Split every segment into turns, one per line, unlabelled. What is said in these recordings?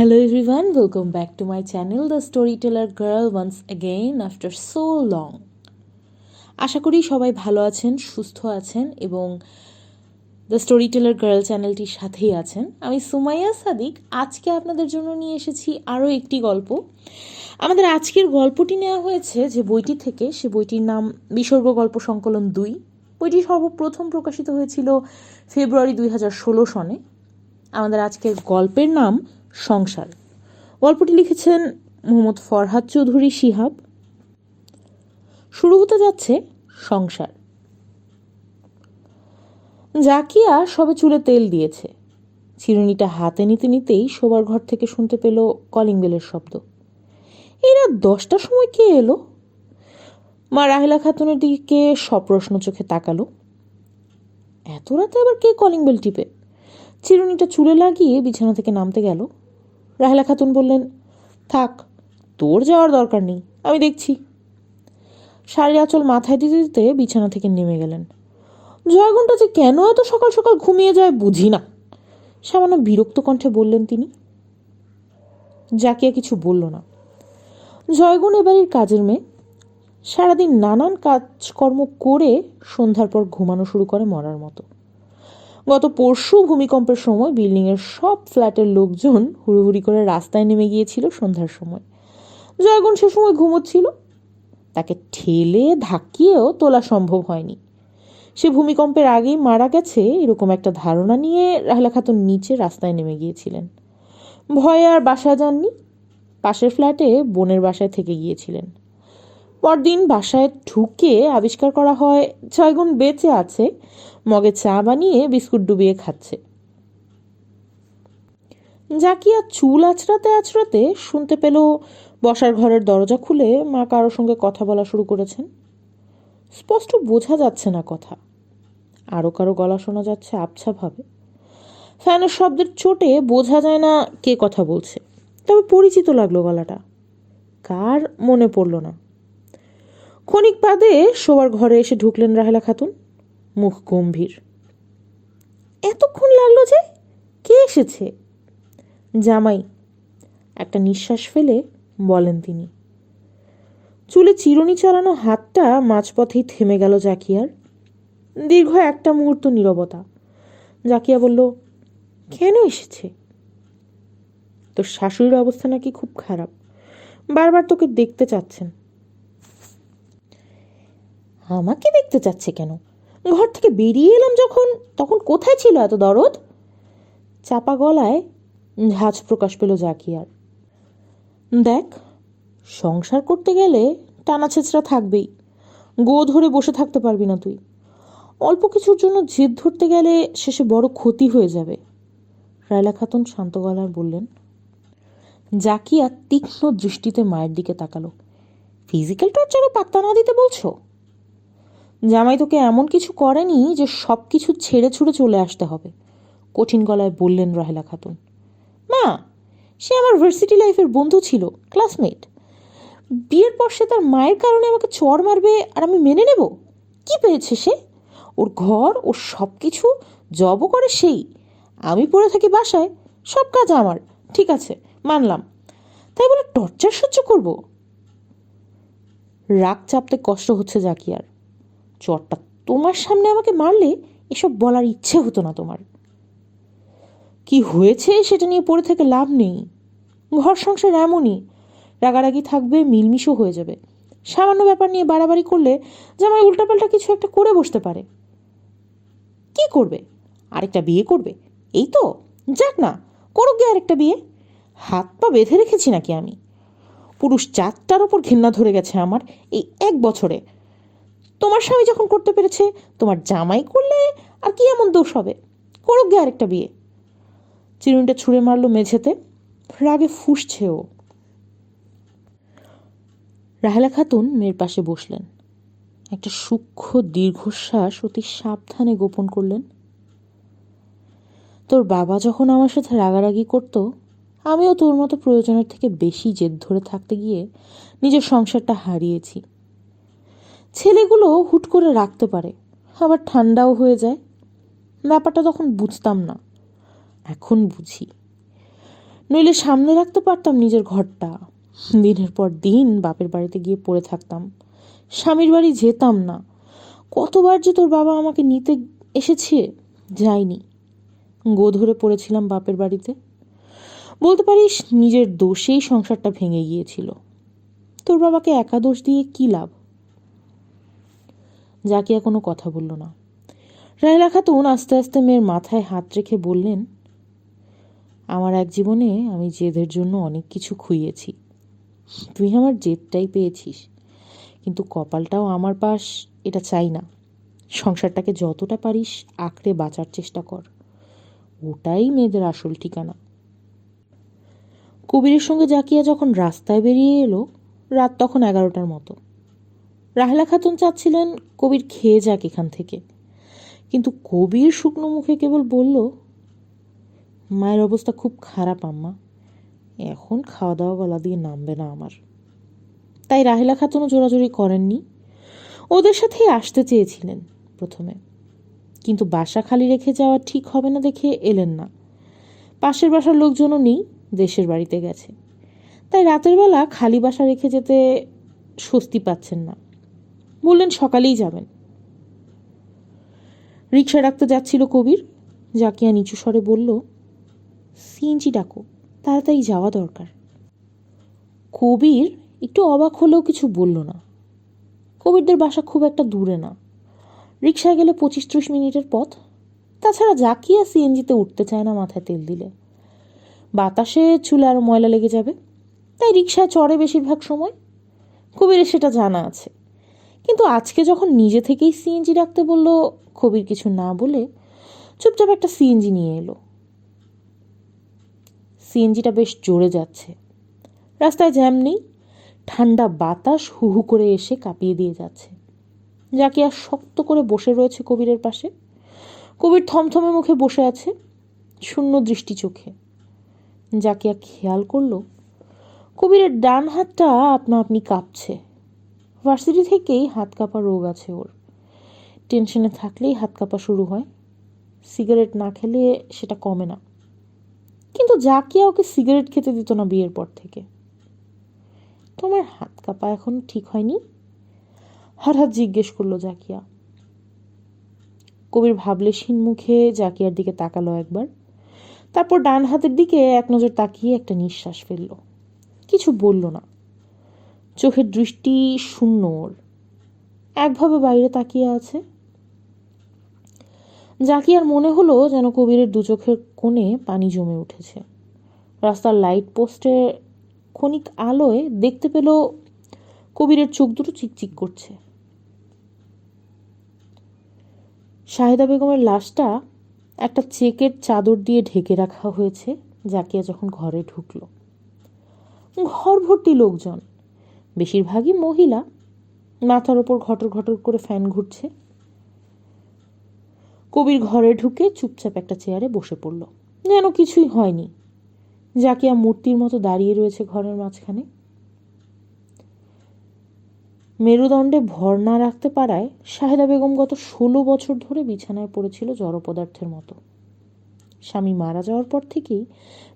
Hello everyone, welcome back to my channel, The Storyteller Girl, once again after so long. আশা করি সবাই ভালো আছেন সুস্থ আছেন এবং দ্য স্টোরি টেলার গার্ল চ্যানেলটির সাথেই আছেন। আমি সুমাইয়া সাদিক। আজকে আপনাদের জন্য নিয়ে এসেছি আরও একটি গল্প। আমাদের আজকের গল্পটি নেওয়া হয়েছে যে বইটি থেকে। সে বইটির নাম বিসর্গ গল্প সংকলন দুই। বইটি সর্বপ্রথম প্রকাশিত হয়েছিল ফেব্রুয়ারি দুই হাজার ষোলো সনে। আমাদের আজকের গল্পের নাম সংসার। গল্পটি লিখেছেন মোহাম্মদ ফরহাদ চৌধুরী শিহাব। শুরু হতে যাচ্ছে সংসার। জাকিয়া সবে চুলে তেল দিয়েছে। চিরুনিটা হাতে নিতে নিতেই শোবার ঘর থেকে শুনতে পেল কলিং বেলের শব্দ। এই রাত দশটার সময় কে এলো? মা রাহেলা খাতুনের দিকে সপ্রশ্ন চোখে তাকালো। এত রাতে আবার কে কলিং বেল টিপে? চিরুনিটা চুলে লাগিয়ে বিছানা থেকে নামতে গেল। রাহেলা খাতুন বললেন, থাক, তোর যাওয়ার দরকার নেই, আমি দেখছি। শাড়ি আঁচল মাথায় দিতে দিতে বিছানা থেকে নেমে গেলেন। জয়গুণটা যে কেন এত সকাল সকাল ঘুমিয়ে যায় বুঝি না। সামান্য বিরক্ত কণ্ঠে বললেন তিনি। জাকিয়া কিছু বলল না। জয়গুণ এবারের কাজের মেয়ে। সারাদিন নানান কাজকর্ম করে সন্ধ্যার পর ঘুমানো শুরু করে মরার মতো। গত পরশু ভূমিকম্পের সময় বিল্ডিংয়ের সব ফ্ল্যাটের লোকজন হুড়োহুড়ি করে রাস্তায় নেমে গিয়েছিল সন্ধ্যার সময়। জয়গুণ সে সময় ঘুমোচ্ছিল। তাকে ঠেলে ধাক্কিয়েও তোলা সম্ভব হয়নি। সে ভূমিকম্পের আগেই মারা গেছে এরকম একটা ধারণা নিয়ে রাহেলা খাতুন নিচে রাস্তায় নেমে গিয়েছিলেন। ভয়ে আর বাসায় যাননি। পাশের ফ্ল্যাটে বোনের বাসায় থেকে গিয়েছিলেন। পরদিন বাসায় ঢুকে আবিষ্কার করা হয় ছয়গুণ বেঁচে আছে মগে চা বানিয়ে বিস্কুট ডুবিয়ে খাচ্ছে। জাকিয়া চুল আছড়াতে আছড়াতে শুনতে পেল বসার ঘরের দরজা খুলে মা কারোর সঙ্গে কথা বলা শুরু করেছেন। স্পষ্ট বোঝা যাচ্ছে না কথা। আরও কারও গলা শোনা যাচ্ছে আবছাভাবে। ফ্যানের শব্দের চোটে বোঝা যায় না কে কথা বলছে। তবে পরিচিত লাগল গলাটা। কার মনে পড়ল না। ক্ষণিক বাদে শোবার ঘরে এসে ঢুকলেন রাহেলা খাতুন। মুখ গম্ভীর। এতক্ষণ লাগল যে কে এসেছে? জামাই একটা নিঃশ্বাস ফেলে বলেন তিনি। চুলে চিরুনি চালানো হাতটা মাঝপথেই থেমে গেল জাকিয়ার। দীর্ঘ একটা মুহূর্ত নীরবতা। জাকিয়া বলল, কেন এসেছে? তোর শাশুড়ির অবস্থা নাকি খুব খারাপ। বারবার তোকে দেখতে চাচ্ছেন। আমাকে দেখতে চাচ্ছে কেন? ঘর থেকে বেরিয়ে এলাম যখন, তখন কোথায় ছিল এত দরদ? চাপা গলায় ঝাঁজ প্রকাশ পেল জাকিয়ার। দেখ, সংসার করতে গেলে টানা ছেঁচড়া থাকবেই। গো ধরে বসে থাকতে পারবি না তুই। অল্প কিছুর জন্য জেদ ধরতে গেলে শেষে বড় ক্ষতি হয়ে যাবে। রায়লা খাতুন শান্ত গলায় বললেন, জাকিয়া তীক্ষ্ণ দৃষ্টিতে মায়ের দিকে তাকালো। ফিজিক্যাল টর্চারও পাত্তা না দিতে বলছো? জামাই তোকে এমন কিছু করেনি যে সব কিছু ছেড়ে ছুড়ে চলে আসতে হবে। কঠিন গলায় বললেন রাহেলা খাতুন। মা, সে আমার ভার্সিটি লাইফের বন্ধু ছিল ক্লাসমেট বিয়ের পর সে তার মায়ের কারণে আমাকে চড় মারবে আর আমি মেনে নেব? কি পেয়েছে সে? ওর ঘর, ওর সব কিছু জবও করে সেই। আমি পড়ে থাকি বাসায়, সব কাজ আমার। ঠিক আছে, মানলাম। তাই বলে টর্চার সহ্য করব? রাগ চাপতে কষ্ট হচ্ছে জাকিয়ার। চটটা তোমার সামনে আমাকে মারলে এসব বলার ইচ্ছে হতো না তোমার। কি হয়েছে সেটা নিয়ে পড়ে থেকে লাভ নেই। ঘর সংসার এমনই। রাগারাগি থাকবে, মিলমিশও হয়ে যাবে। সামান্য ব্যাপার নিয়ে বাড়াবাড়ি করলে জামাই উল্টাপাল্টা কিছু একটা করে বসতে পারে। কি করবে? আরেকটা বিয়ে করবে? এই তো? যাক না, করুক গে আরেকটা বিয়ে। হাত পা বেঁধে রেখেছি নাকি আমি? পুরুষ চারটার ওপর ঘৃণা ধরে গেছে আমার এই এক বছরে। তোমার স্বামী যখন করতে পেরেছে, তোমার জামাই করলে আর কি এমন দোষ হবে? করুক গে আরেকটা বিয়ে। চিরুনিটা ছুঁড়ে মারলো মেঝেতে। রাগে ফুসছে ও। রাহেলা খাতুন মেয়ের পাশে বসলেন। একটা সূক্ষ্ম দীর্ঘশ্বাস অতি সাবধানে গোপন করলেন। তোর বাবা যখন আমার সাথে রাগারাগি করত, আমিও তোর মতো প্রয়োজনের থেকে বেশি জেদ ধরে থাকতে গিয়ে নিজের সংসারটা হারিয়েছি। ছেলেগুলো হুট করে রাখতে পারে। আবার ঠান্ডাও হয়ে যায়। ব্যাপারটা তখন বুঝতাম না। এখন বুঝি। নইলে সামনে রাখতে পারতাম নিজের ঘরটা। দিনের পর দিন বাপের বাড়িতে গিয়ে পড়ে থাকতাম। স্বামীর বাড়ি যেতাম না। কতবার যে তোর বাবা আমাকে নিতে এসেছে যাইনি। গো ধরে পড়েছিলাম বাপের বাড়িতে। বলতে পারিস, নিজের দোষেই সংসারটা ভেঙে গিয়েছিল। তোর বাবাকে একা দোষ দিয়ে কী লাভ? জাকিয়া কোনো কথা বলল না। রায়লা খাতুন আস্তে আস্তে মেয়ের মাথায় হাত রেখে বললেন, আমার এক জীবনে আমি জেদের জন্য অনেক কিছু খুইয়েছি। তুই আমার জেদটাই পেয়েছিস, কিন্তু কপালটাও আমার পাশ, এটা চাই না। সংসারটাকে যতটা পারিস আঁকড়ে বাঁচার চেষ্টা কর। ওটাই মেয়েদের আসল ঠিকানা। কবিরের সঙ্গে জাকিয়া যখন রাস্তায় বেরিয়ে এলো, রাত তখন এগারোটার মতো। রাহেলা খাতুন চাচ্ছিলেন কবির খেয়ে যাক এখান থেকে। কিন্তু কবির শুকনো মুখে কেবল বলল, মায়ের অবস্থা খুব খারাপ, আম্মা। এখন খাওয়া দাওয়া গলা দিয়ে নামবে না আমার। তাই রাহেলা খাতুনও জোরাজোরি করেননি। ওদের সাথেই আসতে চেয়েছিলেন প্রথমে। কিন্তু বাসা খালি রেখে যাওয়া ঠিক হবে না দেখে এলেন না। পাশের বাসার লোকজনও নেই, দেশের বাড়িতে গেছে। তাই রাতের বেলা খালি বাসা রেখে যেতে স্বস্তি পাচ্ছেন না। বললেন, সকালেই যাবেন। রিক্সা ডাকতে যাচ্ছিল কবির। জাকিয়া নিচু স্বরে বলল, সিএনজি ডাকো, তাড়াতাড়ি যাওয়া দরকার। কবির একটু অবাক হলেও কিছু বলল না। কবিরদের বাসা খুব একটা দূরে না। রিক্সায় গেলে পঁচিশ ত্রিশ মিনিটের পথ। তাছাড়া জাকিয়া সিএনজিতে উঠতে চায় না মাথায় তেল দিলে। বাতাসে চুলে আরও ময়লা লেগে যাবে, তাই রিক্সায় চড়ে বেশিরভাগ সময়। কবিরের সেটা জানা আছে। কিন্তু আজকে যখন নিজে থেকেই সিএনজি রাখতে বলল কবির কিছু না বলে, চুপচাপ একটা সিএনজি নিয়ে এলো। সিএনজিটা বেশ জোরে যাচ্ছে। রাস্তায় জ্যাম নেই, ঠান্ডা বাতাস হু হু করে এসে কাঁপিয়ে দিয়ে যাচ্ছে। জাকিয়া শক্ত করে বসে রয়েছে কবিরের পাশে। কবির থমথমে মুখে বসে আছে, শূন্য দৃষ্টি চোখে। জাকিয়া খেয়াল করল, কবিরের ডান হাতটা আপনা আপনি কাঁপছে। ভার্সিটি থেকেই হাত কাঁপা রোগ আছে ওর। টেনশনে থাকলেই হাত কাঁপা শুরু হয়। সিগারেট না খেলে সেটা কমে না। কিন্তু জাকিয়া ওকে সিগারেট খেতে দিত না বিয়ের পর থেকে। তোমার হাত কাঁপা এখন ঠিক হয়নি? হঠাৎ জিজ্ঞেস করল জাকিয়া। কবির ভাবলেশীন মুখে জাকিয়ার দিকে তাকালো একবার। তারপর ডান হাতের দিকে এক নজর তাকিয়ে একটা নিঃশ্বাস ফেলল। কিছু বলল না। চোখের দৃষ্টি শূন্য ওর। একভাবে বাইরে তাকিয়ে আছে। জাকিয়ার মনে হলো যেন কবিরের দু চোখের কোণে পানি জমে উঠেছে। রাস্তার লাইট পোস্টে ক্ষণিক আলোয় দেখতে পেল কবিরের চোখ দুটো চিকচিক করছে। শাহেদা বেগমের লাশটা একটা চেকের চাদর দিয়ে ঢেকে রাখা হয়েছে জাকিয়া যখন ঘরে ঢুকলো। ঘর ভর্তি লোকজন বেশিরভাগই মহিলা। মাথার ওপর ঘটর ঘটর করে ফ্যান ঘুরছে। কবির ঘরে ঢুকে চুপচাপ একটা চেয়ারে বসে পড়ল। যেন কিছুই হয়নি। জাকিয়া মূর্তির মতো দাঁড়িয়ে রয়েছে ঘরের মাঝখানে। মেরুদণ্ডে ভর না রাখতে পারায় শাহেদা বেগম গত ষোলো বছর ধরে বিছানায় পড়েছিল জড় পদার্থের মতো। স্বামী মারা যাওয়ার পর থেকেই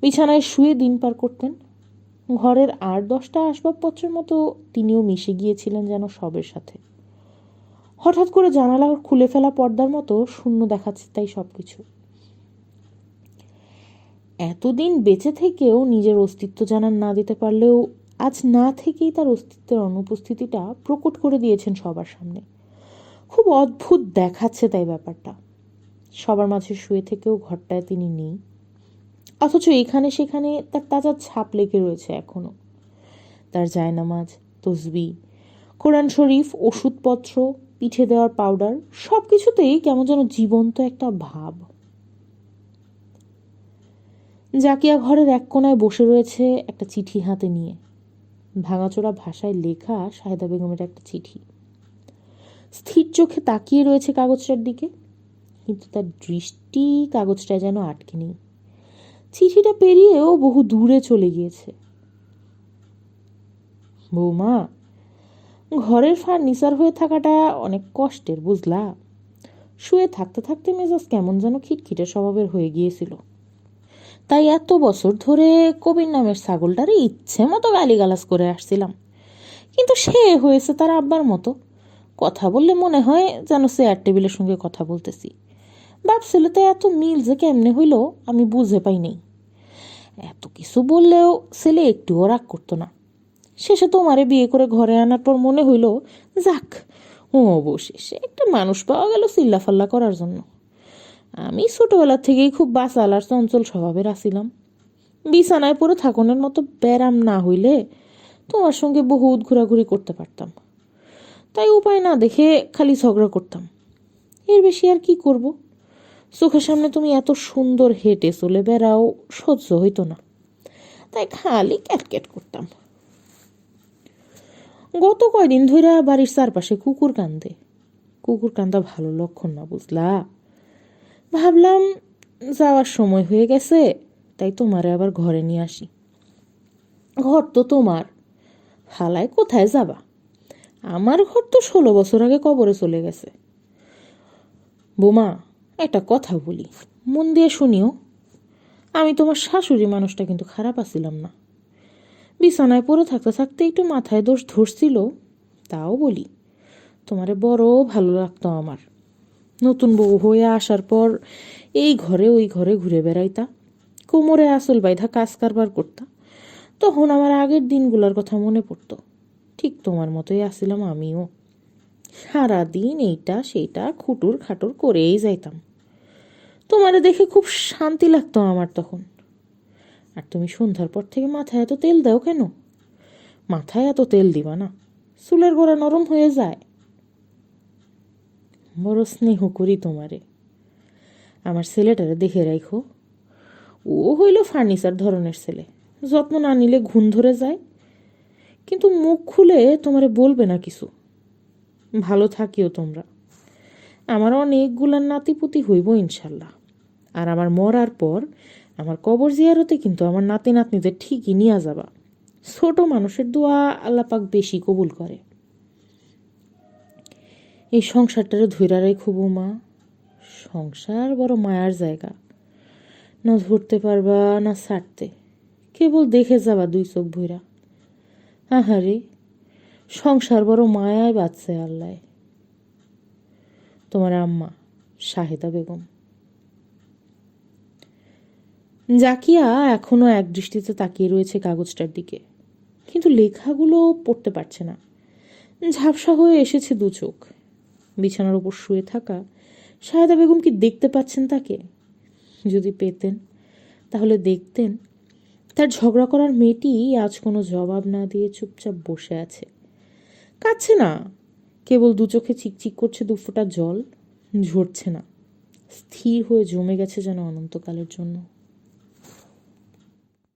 বিছানায় শুয়ে দিন পার করতেন ঘরের আট দশটা আসবাবপত্রের মতো তিনিও মিশে গিয়েছিলেন যেন সবের সাথে। হঠাৎ করে জানালা খুলে ফেলা পর্দার মতো শূন্য দেখাচ্ছে তাই সব কিছু এতদিন বেঁচে থেকেও নিজের অস্তিত্ব জানান না দিতে পারলেও আজ না থেকেই তার অস্তিত্বের অনুপস্থিতিটা প্রকট করে দিয়েছেন সবার সামনে। খুব অদ্ভুত দেখাচ্ছে তাই ব্যাপারটা। সবার মাঝে শুয়ে থেকেও ঘরটায় তিনি নেই। অথচ এখানে সেখানে তার তাজা ছাপ লেগে রয়েছে এখনও। তার জায়নামাজ, তসবি, কোরআন শরীফ, ওষুধপত্র, পিঠে দেওয়ার পাউডার সব কিছুতেই কেমন যেন জীবন্ত একটা ভাব। জাকিয়া ঘরের এক কোনায় বসে রয়েছে একটা চিঠি হাতে নিয়ে। ভাঙাচোরা ভাষায় লেখা সাহেদা বেগমের একটা চিঠি। স্থির চোখে তাকিয়ে রয়েছে কাগজটার দিকে, কিন্তু তার দৃষ্টি কাগজটায় যেন আটকে নেই। চিঠিটা পেরিয়েও বহু দূরে চলে গিয়েছে। বৌমা, ঘরের ফার্নিচার হয়ে থাকাটা অনেক কষ্টের, বুঝলা? শুয়ে থাকতে থাকতে মেজাজ কেমন যেন খিটখিটে স্বভাবের হয়ে গিয়েছিল। তাই এত বছর ধরে কবির নামের ছাগলটারে ইচ্ছে মতো গালিগালাজ করে আসছিলাম। কিন্তু সে হয়েছে তার আব্বার মতো। কথা বললে মনে হয় যেন চেয়ার টেবিলের সঙ্গে কথা বলতেছি। বাপ ছেলেতে এত মিল যে কেমনে হইল, আমি বুঝে পাই নেই এত কিছু বললেও ছেলে একটুও রাগ করতো না। শেষে তোমারে বিয়ে করে ঘরে আনার পর মনে হইল, যাক ও অবশেষে একটা মানুষ পাওয়া গেল চিল্লাফাল্লা করার জন্য। আমি ছোটবেলা থেকেই খুব বাসাল আর চঞ্চল স্বভাবের আসিলাম বিছানায় পরে থাকনের মতো ব্যারাম না হইলে তোমার সঙ্গে বহুত ঘোরাঘুরি করতে পারতাম। তাই উপায় না দেখে খালি ঝগড়া করতাম। এর বেশি আর কি করব? চোখের সামনে তুমি এত সুন্দর হেঁটে চলে বেড়াও, সহ্য হইতো না। তাই খালি ক্যাটক্যাট করতাম। গত কয়দিন ধইরা বাড়ির চারপাশে কুকুর কান্দে। কুকুর কান্দা ভালো লক্ষণ না বুঝলা। ভাবলাম, যাওয়ার সময় হয়ে গেছে, তাই তোমারে আবার ঘরে নিয়ে আসি। ঘর তো তোমার, ফালায় কোথায় যাবা? আমার ঘর তো ষোলো বছর আগে কবরে চলে গেছে। বোমা একটা কথা বলি। মন দিয়ে শুনিও। আমি তোমার শাশুড়ি মানুষটা কিন্তু খারাপ আছিলাম না। বিছানায় পড়ে থাকতে থাকতে একটু মাথায় দোষ ধরছিল, তাও বলি, তোমারে বড় ভালো লাগতো আমার। নতুন বউ হয়ে আসার পর এই ঘরে ওই ঘরে ঘুরে বেড়াইতা, কোমরে আসল বাইধা কাজ কারবার করতা। তখন আমার আগের দিনগুলোর কথা মনে পড়তো। ঠিক তোমার মতোই আসছিলাম আমিও। সারাদিন এইটা সেইটা খুটুর খাটুর করেই যাইতাম। তোমারে দেখে খুব শান্তি লাগতো আমার তখন। আর তুমি সন্ধ্যার পর থেকে মাথায় এত তেল দাও কেন? মাথায় এত তেল দিবা না। চুলের গোড়া নরম হয়ে যায়। বড় স্নেহ করি তোমারে। আমার ছেলেটারে দেখে রাখো ও হইল ফার্নিচার ধরনের ছেলে। যত্ন না নিলে ঘুম ধরে যায়। কিন্তু মুখ খুলে তোমারে বলবে না কিছু। ভালো থাকিও তোমরা। আমার অনেকগুলার নাতিপুতি হইব ইনশাল্লাহ। আর আমার মরার পর আমার কবর জিয়ারতে কিন্তু আমার নাতি নাতনিদের ঠিকই নিয়ে যাবা। ছোট মানুষের দোয়া আল্লাপাক বেশি কবুল করে। এই সংসারটারে ধৈরা রেখো বৌমা। সংসার বড় মায়ার জায়গা। না ধরতে পারবা, না ছাড়তে। কেবল দেখে যাবা দুই চোখ ভৈরা আহারে সংসার বড় মায়ায় বাঁচছে আল্লাহ। তোমার আম্মা শাহেদা বেগম। জাকিয়া এখনও এক দৃষ্টিতে তাকিয়ে রয়েছে কাগজটার দিকে, কিন্তু লেখাগুলো পড়তে পারছে না। ঝাপসা হয়ে এসেছে দু চোখ। বিছানার ওপর শুয়ে থাকা শাহেদা বেগম কি দেখতে পাচ্ছেন তাকে? যদি পেতেন, তাহলে দেখতেন, তার ঝগড়া করার মেয়েটি আজ কোনো জবাব না দিয়ে চুপচাপ বসে আছে। কাচ্ছে না। কেবল দু চোখে চিকচিক করছে দু ফোঁটা জল। ঝরছে না। স্থির হয়ে জমে গেছে যেন অনন্তকালের জন্য।